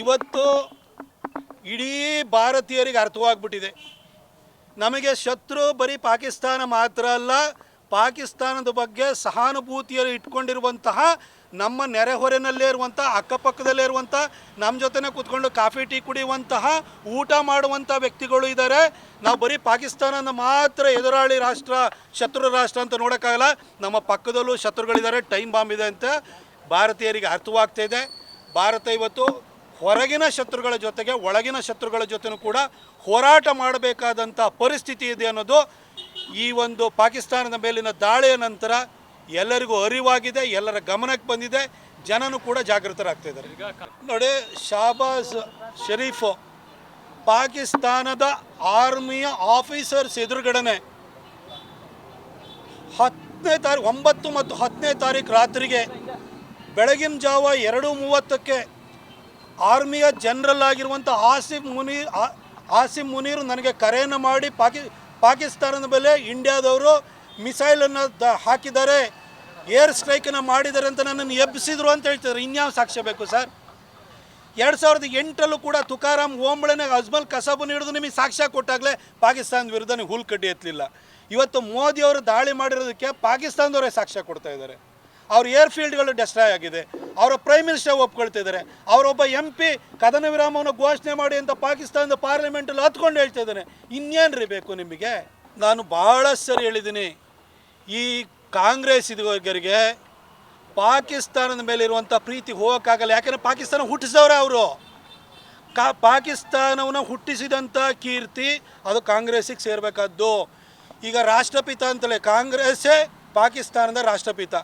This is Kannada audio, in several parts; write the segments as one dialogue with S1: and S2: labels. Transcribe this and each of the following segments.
S1: ಇವತ್ತು ಇಡೀ ಭಾರತೀಯರಿಗೆ ಅರ್ಥವಾಗ್ಬಿಟ್ಟಿದೆ. ನಮಗೆ ಶತ್ರು ಬರೀ ಪಾಕಿಸ್ತಾನ ಮಾತ್ರ ಅಲ್ಲ, ಪಾಕಿಸ್ತಾನದ ಬಗ್ಗೆ ಸಹಾನುಭೂತಿಯಲ್ಲಿ ಇಟ್ಕೊಂಡಿರುವಂತಹ ನಮ್ಮ ನೆರೆಹೊರೆನಲ್ಲೇ ಇರುವಂಥ, ಅಕ್ಕಪಕ್ಕದಲ್ಲೇ ಇರುವಂಥ, ನಮ್ಮ ಜೊತೆನೇ ಕೂತ್ಕೊಂಡು ಕಾಫಿ, ಟೀ ಕುಡಿಯುವಂತಹ, ಊಟ ಮಾಡುವಂಥ ವ್ಯಕ್ತಿಗಳು ಇದ್ದಾರೆ. ನಾವು ಬರೀ ಪಾಕಿಸ್ತಾನನ ಮಾತ್ರ ಎದುರಾಳಿ ರಾಷ್ಟ್ರ, ಶತ್ರು ರಾಷ್ಟ್ರ ಅಂತ ನೋಡೋಕ್ಕಾಗಲ್ಲ. ನಮ್ಮ ಪಕ್ಕದಲ್ಲೂ ಶತ್ರುಗಳಿದ್ದಾರೆ, ಟೈಮ್ ಬಾಂಬ್ ಇದೆ ಅಂತ ಭಾರತೀಯರಿಗೆ ಅರ್ಥವಾಗ್ತಾ ಇದೆ. ಭಾರತ ಇವತ್ತು ಹೊರಗಿನ ಶತ್ರುಗಳ ಜೊತೆಗೆ ಒಳಗಿನ ಶತ್ರುಗಳ ಜೊತೆನೂ ಕೂಡ ಹೋರಾಟ ಮಾಡಬೇಕಾದಂಥ ಪರಿಸ್ಥಿತಿ ಇದೆ ಅನ್ನೋದು ಈ ಒಂದು ಪಾಕಿಸ್ತಾನದ ಮೇಲಿನ ದಾಳಿಯ ನಂತರ ಎಲ್ಲರಿಗೂ ಅರಿವಾಗಿದೆ, ಎಲ್ಲರ ಗಮನಕ್ಕೆ ಬಂದಿದೆ, ಜನನೂ ಕೂಡ ಜಾಗೃತರಾಗ್ತಿದ್ದಾರೆ ನೋಡಿ, ಶಾಬಾಜ್ ಷರೀಫ್ ಪಾಕಿಸ್ತಾನದ ಆರ್ಮಿಯ ಆಫೀಸರ್ಸ್ ಎದುರುಗಡೆನೆ ಹತ್ತನೇ ತಾರೀಕು ಒಂಬತ್ತು ಮತ್ತು ಹತ್ತನೇ ತಾರೀಕು ರಾತ್ರಿಗೆ ಬೆಳಗಿನ ಜಾವ ಎರಡು ಮೂವತ್ತಕ್ಕೆ ಆರ್ಮಿಯ ಜನರಲ್ ಆಗಿರುವಂಥ ಆಸಿಫ್ ಮುನೀರ್ ಆಸಿಫ್ ಮುನೀರ್ ನನಗೆ ಕರೆಯನ್ನು ಮಾಡಿ ಪಾಕಿ, ಪಾಕಿಸ್ತಾನದ ಮೇಲೆ ಇಂಡಿಯಾದವರು ಮಿಸೈಲನ್ನು ದ, ಹಾಕಿದ್ದಾರೆ, ಏರ್ ಸ್ಟ್ರೈಕನ್ನು ಮಾಡಿದ್ದಾರೆ ಅಂತ ನನ್ನನ್ನು ಎಬ್ಬಿಸಿದ್ರು ಅಂತ ಹೇಳ್ತಿದ್ದಾರೆ. ಇನ್ಯಾವ ಸಾಕ್ಷ್ಯ ಬೇಕು ಸರ್? ಎರಡು ಸಾವಿರದ ಎಂಟರಲ್ಲೂ ಕೂಡ ತುಕಾರಾಮ್ ಓಂಬಳೆನಾಗ ಅಜ್ಮಲ್ ಕಸಬನ್ನು ಹಿಡಿದು ನಿಮಗೆ ಸಾಕ್ಷ್ಯ ಕೊಟ್ಟಾಗಲೇ ಪಾಕಿಸ್ತಾನದ ವಿರುದ್ಧ ನೀವು ಹುಲ್ ಕಡ್ಡಿ ಎತ್ತಲಿಲ್ಲ. ಇವತ್ತು ಮೋದಿಯವರು ದಾಳಿ ಮಾಡಿರೋದಕ್ಕೆ ಪಾಕಿಸ್ತಾನದವರೇ ಸಾಕ್ಷ್ಯ ಕೊಡ್ತಾ ಇದ್ದಾರೆ. ಅವ್ರ ಏರ್ಫೀಲ್ಡ್ಗಳು ಡೆಸ್ಟ್ರಾಯ್ ಆಗಿದೆ. ಅವರ ಪ್ರೈಮ್ ಮಿನಿಸ್ಟರ್ ಒಪ್ಕೊಳ್ತಾ ಇದ್ದಾರೆ ಅವರೊಬ್ಬ ಎಂ ಪಿ ಕದನ ವಿರಾಮವನ್ನು ಘೋಷಣೆ ಮಾಡಿ ಅಂತ ಪಾಕಿಸ್ತಾನದ ಪಾರ್ಲಿಮೆಂಟಲ್ಲಿ ಹತ್ಕೊಂಡು ಹೇಳ್ತಾ ಇದ್ದಾನೆ. ಇನ್ನೇನು ರೀ ಬೇಕು ನಿಮಗೆ? ನಾನು ಭಾಳ ಸರಿ ಹೇಳಿದ್ದೀನಿ. ಈ ಕಾಂಗ್ರೆಸ್ ಇದರಿಗೆ ಪಾಕಿಸ್ತಾನದ ಮೇಲೆ ಇರುವಂಥ ಪ್ರೀತಿ ಹೋಗೋಕ್ಕಾಗಲ್ಲ. ಯಾಕಂದರೆ ಪಾಕಿಸ್ತಾನ ಹುಟ್ಟಿಸಿದವ್ರೆ ಅವರು. ಕಾ ಪಾಕಿಸ್ತಾನವನ್ನು ಹುಟ್ಟಿಸಿದಂಥ ಕೀರ್ತಿ ಅದು ಕಾಂಗ್ರೆಸ್ಸಿಗೆ ಸೇರಬೇಕಾದ್ದು. ಈಗ ರಾಷ್ಟ್ರಪಿತ ಅಂತಲೇ ಕಾಂಗ್ರೆಸ್ಸೇ ಪಾಕಿಸ್ತಾನದ ರಾಷ್ಟ್ರಪಿತ.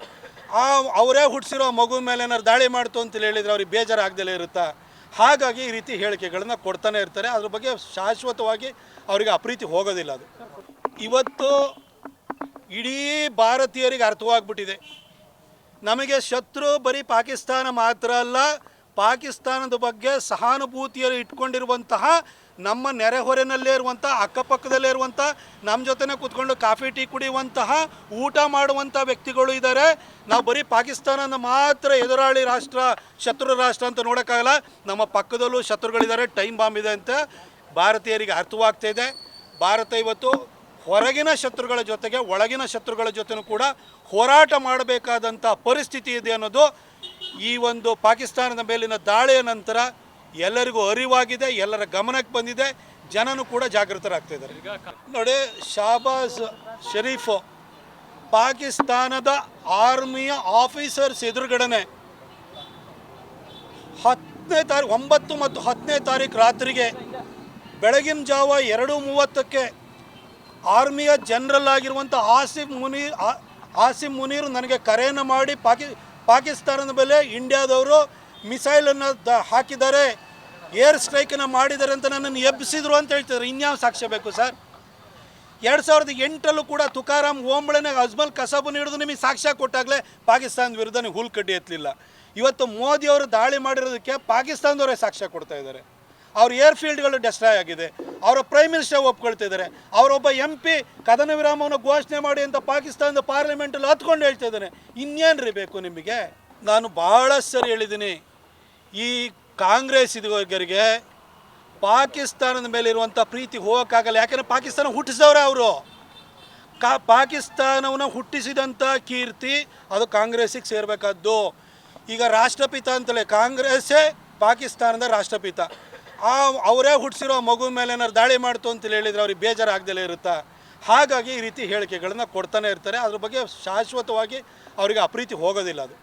S1: ಆ ಅವರೇ ಹುಟ್ಟಿಸಿರೋ ಮಗು ಮೇಲೆ ಏನಾದ್ರು ದಾಳಿ ಮಾಡ್ತು ಅಂತ ಹೇಳಿದ್ರೆ ಅವ್ರಿಗೆ ಬೇಜಾರಾಗ್ದಲೇ ಇರುತ್ತಾ? ಹಾಗಾಗಿ ಈ ರೀತಿ ಹೇಳಿಕೆಗಳನ್ನ ಕೊಡ್ತಾನೆ ಇರ್ತಾರೆ. ಅದ್ರ ಬಗ್ಗೆ ಶಾಶ್ವತವಾಗಿ ಅವರಿಗೆ ಅಪ್ರೀತಿ ಹೋಗೋದಿಲ್ಲ ಅದು. ಇವತ್ತು ಇಡೀ ಭಾರತೀಯರಿಗೆ ಅರ್ಥವಾಗ್ಬಿಟ್ಟಿದೆ. ನಮಗೆ ಶತ್ರು ಬರೀ ಪಾಕಿಸ್ತಾನ ಮಾತ್ರ ಅಲ್ಲ ಪಾಕಿಸ್ತಾನದ ಬಗ್ಗೆ ಸಹಾನುಭೂತಿಯನ್ನು ಇಟ್ಕೊಂಡಿರುವಂತಹ ನಮ್ಮ ನೆರೆಹೊರೆಯಲ್ಲೇ ಇರುವಂಥ, ಅಕ್ಕಪಕ್ಕದಲ್ಲೇ ಇರುವಂಥ, ನಮ್ಮ ಜೊತೆನೇ ಕೂತ್ಕೊಂಡು ಕಾಫಿ, ಟೀ ಕುಡಿಯುವಂತಹ, ಊಟ ಮಾಡುವಂಥ ವ್ಯಕ್ತಿಗಳು ಇದ್ದಾರೆ. ನಾವು ಬರೀ ಪಾಕಿಸ್ತಾನನ ಮಾತ್ರ ಎದುರಾಳಿ ರಾಷ್ಟ್ರ, ಶತ್ರು ರಾಷ್ಟ್ರ ಅಂತ ನೋಡೋಕ್ಕಾಗಲ್ಲ. ನಮ್ಮ ಪಕ್ಕದಲ್ಲೂ ಶತ್ರುಗಳಿದ್ದಾರೆ, ಟೈಮ್ ಬಾಂಬ್ ಇದೆ ಅಂತ ಭಾರತೀಯರಿಗೆ ಅರ್ಥವಾಗ್ತಾ ಇದೆ. ಭಾರತ ಇವತ್ತು ಹೊರಗಿನ ಶತ್ರುಗಳ ಜೊತೆಗೆ ಒಳಗಿನ ಶತ್ರುಗಳ ಜೊತೆನೂ ಕೂಡ ಹೋರಾಟ ಮಾಡಬೇಕಾದಂಥ ಪರಿಸ್ಥಿತಿ ಇದೆ ಅನ್ನೋದು ಈ ಒಂದು ಪಾಕಿಸ್ತಾನದ ಮೇಲಿನ ದಾಳಿಯ ನಂತರ ಎಲ್ಲರಿಗೂ ಅರಿವಾಗಿದೆ, ಎಲ್ಲರ ಗಮನಕ್ಕೆ ಬಂದಿದೆ, ಜನನು ಕೂಡ ಜಾಗೃತರಾಗ್ತಿದ್ದಾರೆ ನೋಡಿ, ಶಾಬಾಜ್ ಶರೀಫು ಪಾಕಿಸ್ತಾನದ ಆರ್ಮಿಯ ಆಫೀಸರ್ಸ್ ಎದುರುಗಡೆನೆ ಹತ್ತನೇ ತಾರೀಕು ಒಂಬತ್ತು ಮತ್ತು ಹತ್ತನೇ ತಾರೀಕು ರಾತ್ರಿಗೆ ಬೆಳಗಿನ ಜಾವ ಎರಡು ಮೂವತ್ತಕ್ಕೆ ಆರ್ಮಿಯ ಜನರಲ್ ಆಗಿರುವಂಥ ಆಸಿಫ್ ಮುನೀರ್ ಆಸಿಫ್ ಮುನೀರ್ ನನಗೆ ಕರೆಯನ್ನು ಮಾಡಿ ಪಾಕಿ ಪಾಕಿಸ್ತಾನದ ಮೇಲೆ ಇಂಡಿಯಾದವರು ಮಿಸೈಲನ್ನು ದ ಹಾಕಿದ್ದಾರೆ, ಏರ್ ಸ್ಟ್ರೈಕನ್ನು ಮಾಡಿದ್ದಾರೆ ಅಂತ ನನ್ನನ್ನು ಎಬ್ಬಿಸಿದ್ರು ಅಂತ ಹೇಳ್ತಿದ್ರು ಇನ್ಯಾವ ಸಾಕ್ಷ್ಯ ಬೇಕು ಸರ್? ಎರಡು ಸಾವಿರದ ಎಂಟರಲ್ಲೂ ಕೂಡ ತುಕಾರಾಮ್ ಓಂಬಳೆನಾಗ ಅಜ್ಮಲ್ ಕಸಬನ್ನು ಹಿಡಿದು ನಿಮಗೆ ಸಾಕ್ಷ್ಯ ಕೊಟ್ಟಾಗಲೇ ಪಾಕಿಸ್ತಾನದ ವಿರುದ್ಧ ನೀವು ಹುಲ್ ಕಡ್ಡಿ ಎತ್ತಲಿಲ್ಲ. ಇವತ್ತು ಮೋದಿಯವರು ದಾಳಿ ಮಾಡಿರೋದಕ್ಕೆ ಪಾಕಿಸ್ತಾನದವರೇ ಸಾಕ್ಷ್ಯ ಕೊಡ್ತಾ ಇದ್ದಾರೆ. ಅವ್ರ ಏರ್ಫೀಲ್ಡ್ಗಳು ಡೆಸ್ಟ್ರಾಯ್ ಆಗಿದೆ. ಅವರ ಪ್ರೈಮ್ ಮಿನಿಸ್ಟರ್ ಒಪ್ಕೊಳ್ತಾ ಇದ್ದಾರೆ. ಅವರೊಬ್ಬ ಎಂ ಪಿ ಕದನ ವಿರಾಮವನ್ನು ಘೋಷಣೆ ಮಾಡಿ ಅಂತ ಪಾಕಿಸ್ತಾನದ ಪಾರ್ಲಿಮೆಂಟಲ್ಲಿ ಹತ್ಕೊಂಡು ಹೇಳ್ತಾ ಇದ್ದಾನೆ. ಇನ್ನೇನು ರೀ ಬೇಕು ನಿಮಗೆ? ನಾನು ಭಾಳ ಸರಿ ಹೇಳಿದ್ದೀನಿ. ಈ ಕಾಂಗ್ರೆಸ್ ಇದರಿಗೆ ಪಾಕಿಸ್ತಾನದ ಮೇಲೆ ಇರುವಂಥ ಪ್ರೀತಿ ಹೋಗೋಕ್ಕಾಗಲ್ಲ. ಯಾಕಂದರೆ ಪಾಕಿಸ್ತಾನ ಹುಟ್ಟಿಸಿದವ್ರೆ ಅವರು. ಕಾ ಪಾಕಿಸ್ತಾನವನ್ನು ಹುಟ್ಟಿಸಿದಂಥ ಕೀರ್ತಿ ಅದು ಕಾಂಗ್ರೆಸ್ಸಿಗೆ ಸೇರಬೇಕಾದ್ದು. ಈಗ ರಾಷ್ಟ್ರಪಿತ ಅಂತಲೇ ಕಾಂಗ್ರೆಸ್ಸೇ ಪಾಕಿಸ್ತಾನದ ರಾಷ್ಟ್ರಪಿತ. ಆ ಅವರೇ ಹುಟ್ಟಿಸಿರೋ ಮಗು ಮೇಲೆ ಏನಾದ್ರು ದಾಳಿ ಮಾಡ್ತು ಅಂತ ಹೇಳಿದ್ರೆ ಅವ್ರಿಗೆ ಬೇಜಾರಾಗ್ದಲೇ ಇರುತ್ತಾ? ಹಾಗಾಗಿ ಈ ರೀತಿ ಹೇಳಿಕೆಗಳನ್ನು ಕೊಡ್ತಾನೆ ಇರ್ತಾರೆ. ಅದ್ರ ಬಗ್ಗೆ ಶಾಶ್ವತವಾಗಿ ಅವರಿಗೆ ಅಪ್ರೀತಿ ಹೋಗೋದಿಲ್ಲ ಅದು.